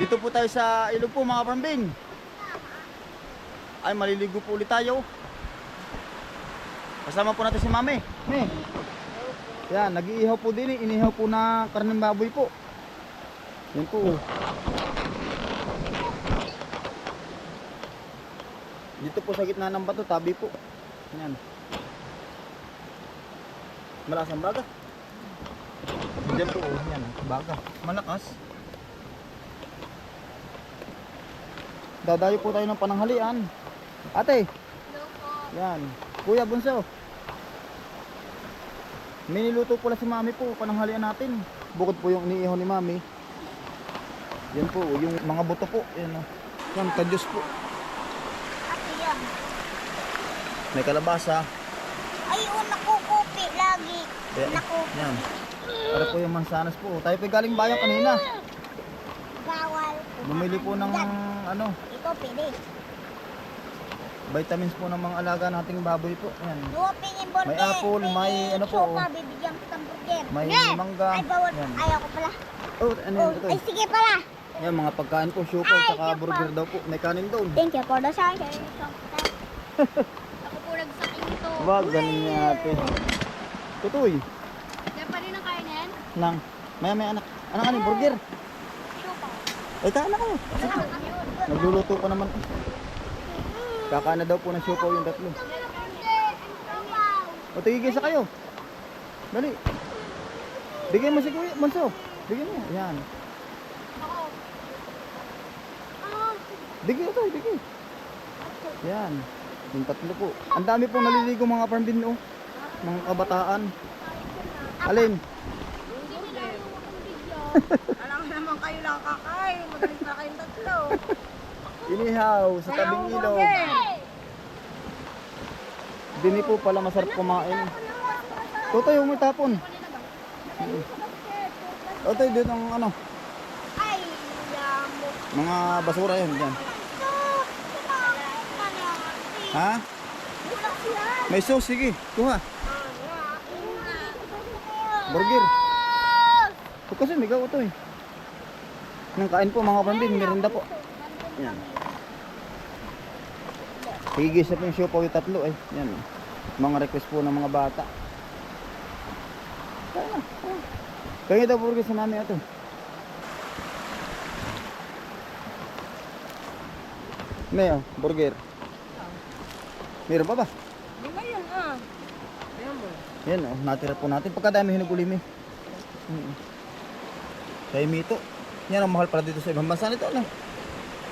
Dito po tayo sa ilog po mga parambin. Ay, maliligo po ulit tayo. Kasama po natin si Mami. Me. Yan, nag-iihaw po din eh. Inihaw po na karneng baboy po. Yan po. Dito po sa gitna ng bato, tabi po. Yan. Malakas ang baga. Diyan po, oh, yan, baga. Malakas. Dadayo po tayo ng pananghalian. Ate. Yan. Kuya Bunso. May niluto pala si Mami po, pananghalian natin. Bukod po yung iniihaw ni Mami. Yan po, yung mga buto po. Yan, oh. yan kadyos po. Ate yan. May kalabasa. Ay, oh, nakukupi lagi. Yan. Nakukupi. Yan. Para po yung mansanas po. Tayo po galing bayan kanina. Bawal. Bumili po ng ano, Ito, pwede. vitamins po ng mga alaga nating baboy po. Yan. Duwapin yung burger. May apple, may ano po, Sopa, bibigyan kitang burger. May mangga. Ay, bawal. Yan. Ayaw ko pala. Oh, ano Oh, yun ito? ay, sige pala. Yan, mga pagkain po, syuko, saka burger daw po. May kanin doon. Thank you for the sign. Ako po nagsaking ito. Wag, ganun niya ate. Tutoy. Kainin? Nang, maya may anak. Anak ano, burger. Ay, na kayo. Nagluluto pa naman. Kakain na daw po ng syuko yung tatlo. O, tigigil sa kayo. Dali. Bigyan mo si Kuya, Manso. Bigyan mo. Yan. Bigyan ito, bigyan. Yan. Yung tatlo po. Ang dami pong naliligo mga parmbin, oh. Mga kabataan. Alin? Alam naman kayo lang kakain. Magaling pa kayong tatlo. Inihaw sa tabing ilog. Dini po pala masarap kumain. Totoy, yung tapon. Totoy, dito ang ano, Ay, mga basura yan dyan. Ha? May sauce, sige. Kuha. Burger. Huwag kasi, may gawa to eh. Nang kain po mga pambin, merinda po. Yan. Higis na po yung siopaw yung tatlo eh. Yan. oh. Mga request po ng mga bata. Kaya, daw burger sa mami ito. May oh, burger. Meron pa ba? Di ba yun ah? Ayan mo. Yan oh, natira po natin. Pagkadami hinugulimi. Mm. Kay Mito. Yan ang mahal pala dito sa ibang bansa nito. Ano?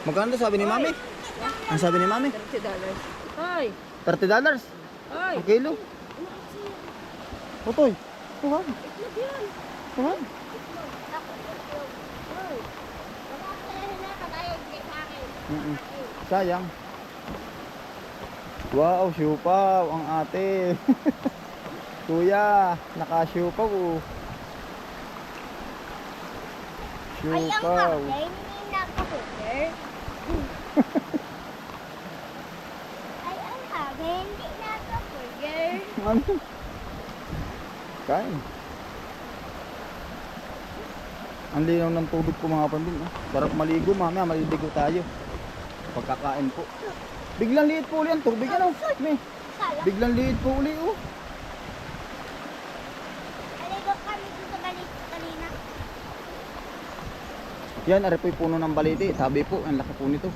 Magkano sabi ni Mami? Ang sabi ni Mami? $30 dollars. Hoy! 30 dollars. Hoy! Ang kilo. Otoy. Tuhan. Tuhan. Mm-mm. Sayang. Wow, siupaw ang ate. Kuya, naka-siupaw. oh. Ay, ang nakaburger. Ay, ang hangin, hindi nakaburger. Ano? Kain. Ang linaw ng tubig po mga pambin. Oh. Sarap maligo mamaya, maliligo tayo. Pagkakain po. Biglang liit po uli ang tubig. Ano? Biglang liit po uli. Oh. aligo kami dito galit kanina. Yan, ari po yung puno ng baliti. Sabi po, ang laki po nito.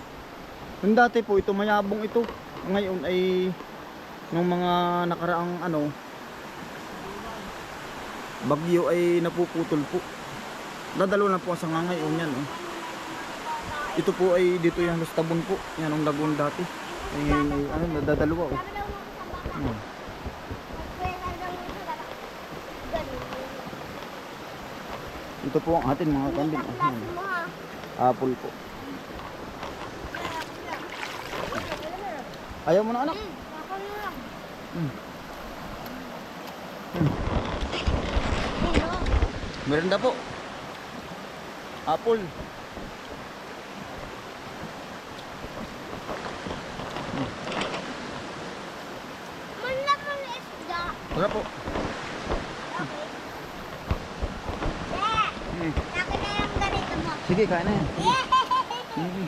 Yung dati po, ito mayabong ito. Ngayon ay nung mga nakaraang ano bagyo ay napuputol po. Dadalo na po sa nga ngayon yan. Oh. Ito po ay dito yung sa tabon po. Yan ang lagoon dati. Ay ay ano, nadadalawa. Oh. Hmm. Ito po ang atin mga kambing. Apple po. Ayaw mo na anak. Hmm. Merenda po. Apple. Wala po. Sige, kain na yan. Mm-mm.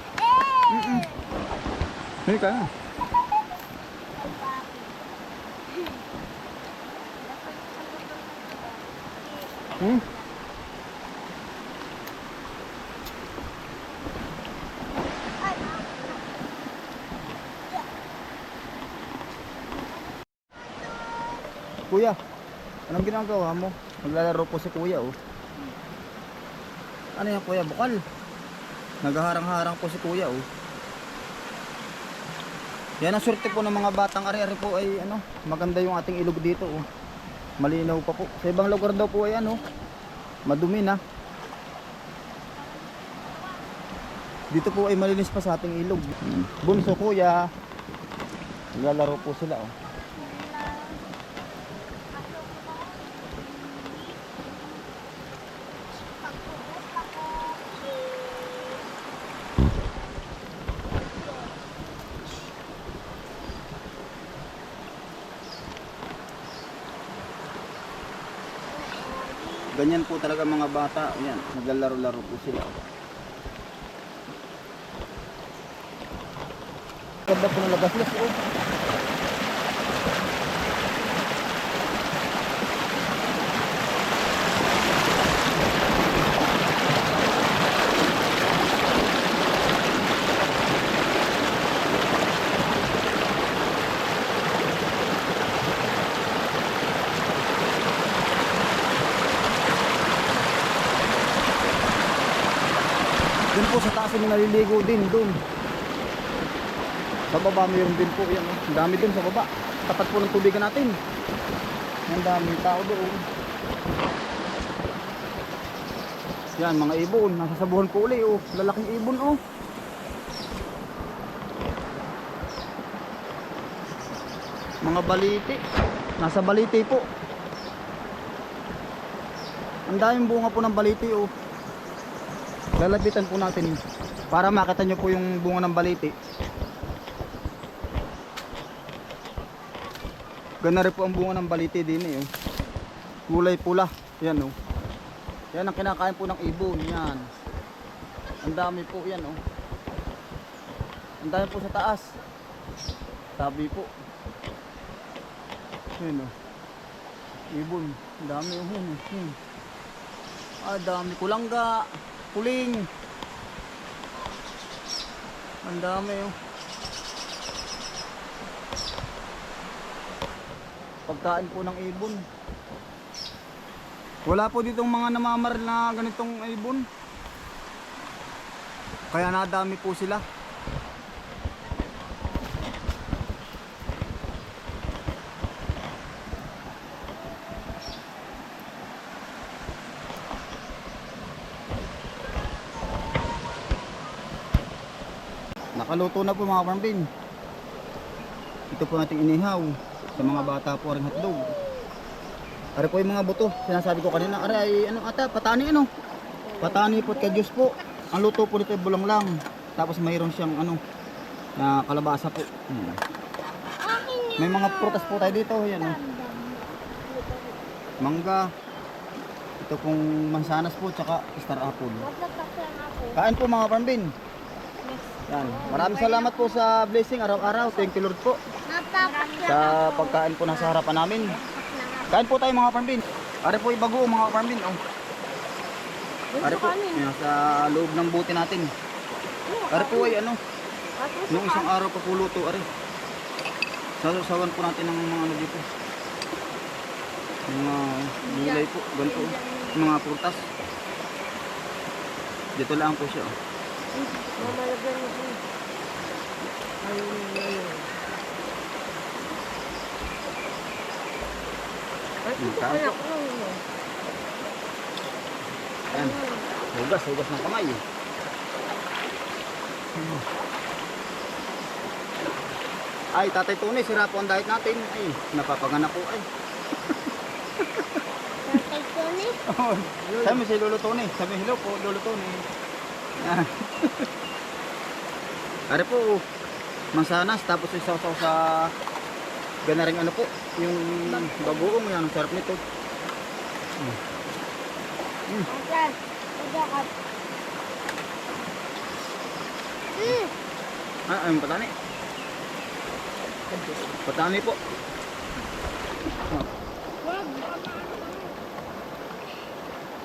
Mm-mm. Sige, kain na. Hmm? Kuya, anong ginagawa mo? Naglalaro po si kuya oh. Ano yan kuya? Bukal. Naghaharang-harang po si kuya oh. Yan ang swerte po ng mga batang ari-ari po ay ano, maganda yung ating ilog dito oh. Malinaw pa po. Sa ibang lugar daw po ay ano, madumi na. Dito po ay malinis pa sa ating ilog. Bunso kuya. Naglalaro po sila oh. Ganyan po talaga mga bata. Ayan, naglalaro-laro po sila. Ganda po ng lagaslas. Oh. Yung naliligo din doon. Sa baba mayroon din po yan. Oh. Ang dami doon sa baba. Tapat po ng tubigan natin. Ang daming tao doon. Yan mga ibon. Nasa sabuhan po uli. Oh. Lalaking ibon oh. Mga baliti. Nasa baliti po. Ang daming bunga po ng baliti oh. Lalapitan po natin para makita nyo po yung bunga ng baliti. Ganda rin po ang bunga ng baliti din eh. oh. Kulay pula. Yan oh. Yan ang kinakain po ng ibon. Yan. Ang dami po yan oh. Ang dami po sa taas. Tabi po. Yan oh. Ibon. Ang dami oh. Hmm. Ah, dami kulangga. Puling. Ang dami oh. Pagkain po ng ibon. Wala po ditong mga namamaril na ganitong ibon. Kaya nadami po sila. Nakaluto na po mga pambin. Ito po nating inihaw sa mga bata po rin hotdog. Ari po yung mga buto. Sinasabi ko kanina, ari ay ano ata, patani ano. Patani po kay Diyos po. Ang luto po nito ay bulang lang. Tapos mayroon siyang ano, na kalabasa po. Hmm. May mga prutas po tayo dito. Yan oh. Mangga. Ito pong mansanas po, tsaka star apple. Kain po mga pambin. Yan. Maraming salamat po sa blessing araw-araw. Thank you Lord po sa pagkain po nasa harapan namin. Kain po tayo mga pambin. Ari po ibago mga pambin. Oh. Ari po, nasa loob ng buti natin. Ari po ay ano, nung isang araw pa po luto, ari. Sasawan po natin ng mga ano dito. Mga gulay po, ganito. Mga prutas. Dito lang po siya. Oh. Yung kaso. Ayan. Hugas, hugas ng kamay. Ay, Tatay Tony, sira po ang diet natin. Ay, napapagana po ay. Tatay Tony. Oh, sabi mo si Lolo Tony. Sabi hello po, Lolo Tony. Ah. Ari po, mansanas, tapos isaw-saw sa ganaring ano po, yung bagoong, yan, ang sarap nito. Asan? Ito ka. Ah, ayun, patani. Patani po. Ah.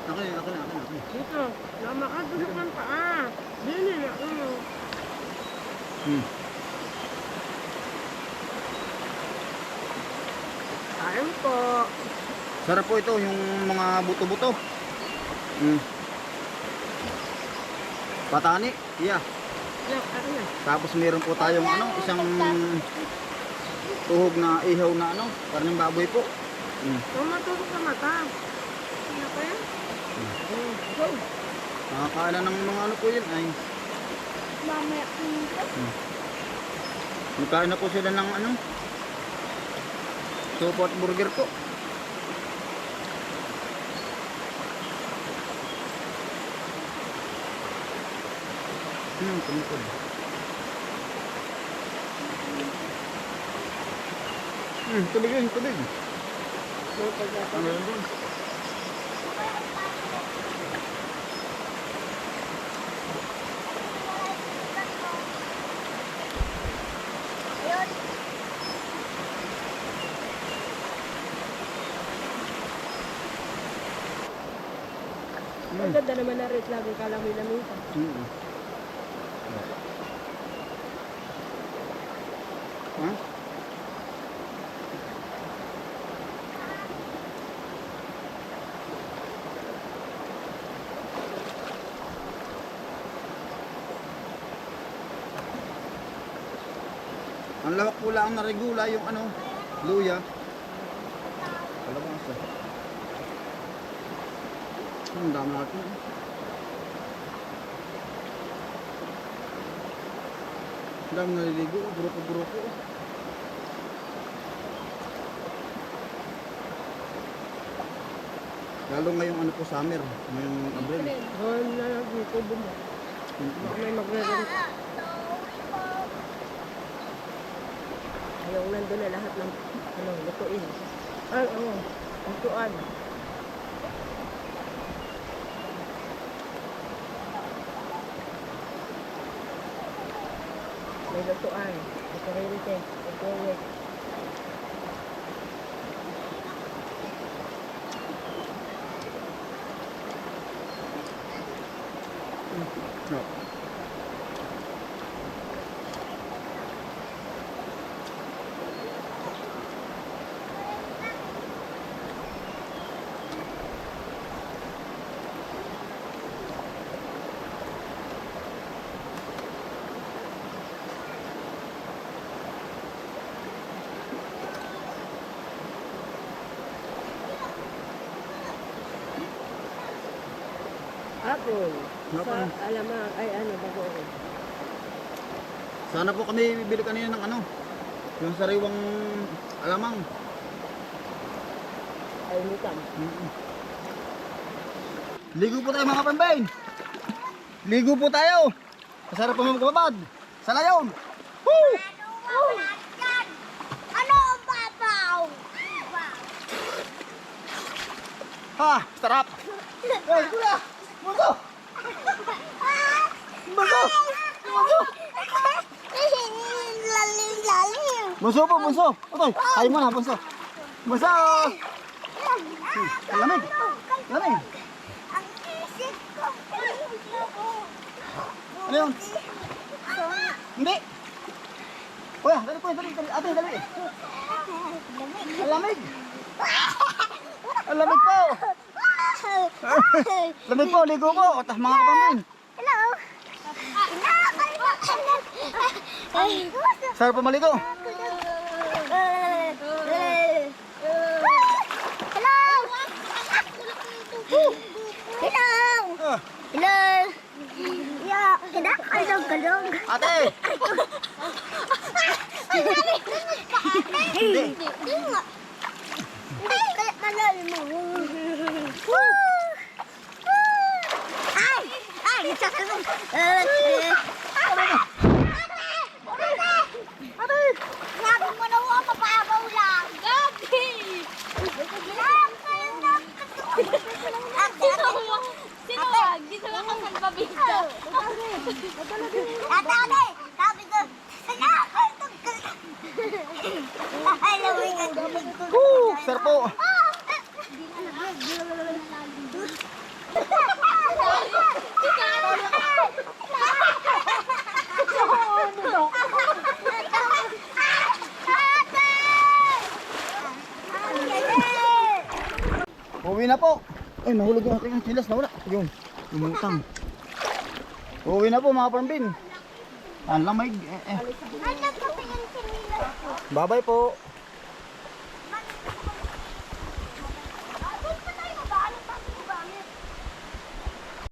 Akin, akin, akin, akin. Dito. Lamakad dito ng paa. Ano. Hmm. Kain po. Sarap po ito, yung mga buto-buto. Hmm. Patani, iya. Yan? Tapos meron po tayong ano, isang tuhog na ihaw na ano, karning baboy po. Hmm. Huwag matulog sa mata. Ano pa yan? Mm. Go. Nakakaala ng mga ano po yun ay. Mamaya dito. Nagkain na po sila ng ano? Sopo at burger po. Hmm, tumutol Hmm, tubig yun, tubig Ano yun Ang ganda naman na rin. Lagi ka lang may lamita. hmm. Ha? Ang lawak po lang na regula yung ano, luya. Kalabasa. Ang dami natin. Ang dami naliligo, grupo-grupo. Lalo ngayong ano po summer, ngayong Abril. Doon na dito. Bumo. Baka may magre-rent. Yung nandun na lahat ng ano, lutuin. Ay, oo. Lutuan. May lutuan. Kukurente. Kukuwit. No. Apple. Sa Apple. alamang, ay ano, bago. Sana po kami bibili kanina ng ano, yung sariwang alamang. Ay, mutam. Ligo po tayo mga pambain. Ligo po tayo. Masarap po magkababad. Sa layon. Woo! Ano ang? Ano babaw? Ha, sarap. Hey, kuya. Bunso. Bunso. Lalim, lalim. Bunso po, bunso. Otoy, tayo mo na, bunso. Bunso. Lamig. Lamig. Ang isip ko. Ano yun? Hindi. Kuya, dali po, dali, dali. Ate, dali. Lamig. Ang lamig po. Lamig po, ligo po. Otas mga kapamilya. Hello. Ay, Sarap po maligo. Hello. Hello. Ah, Hello. Ya, tidak kalong-kalong. Ate. Hindi. Hindi nga. Hindi, Malal mo. Ay! Ay! Nagsasalong! Sabi mo na huwag mababaw lang. Gabi! Sinuwag, di sa mga kasalbabita. Ate, ate! Sabi ko, sinakal! Ay, lawin ka. Sir po! Ah! Uwi na po. Ay, nahulog yung aking chilas. Nawala. Yung, umutang. Uwi na po mga parmbin. Ang lamig. Eh, eh. Bye-bye po.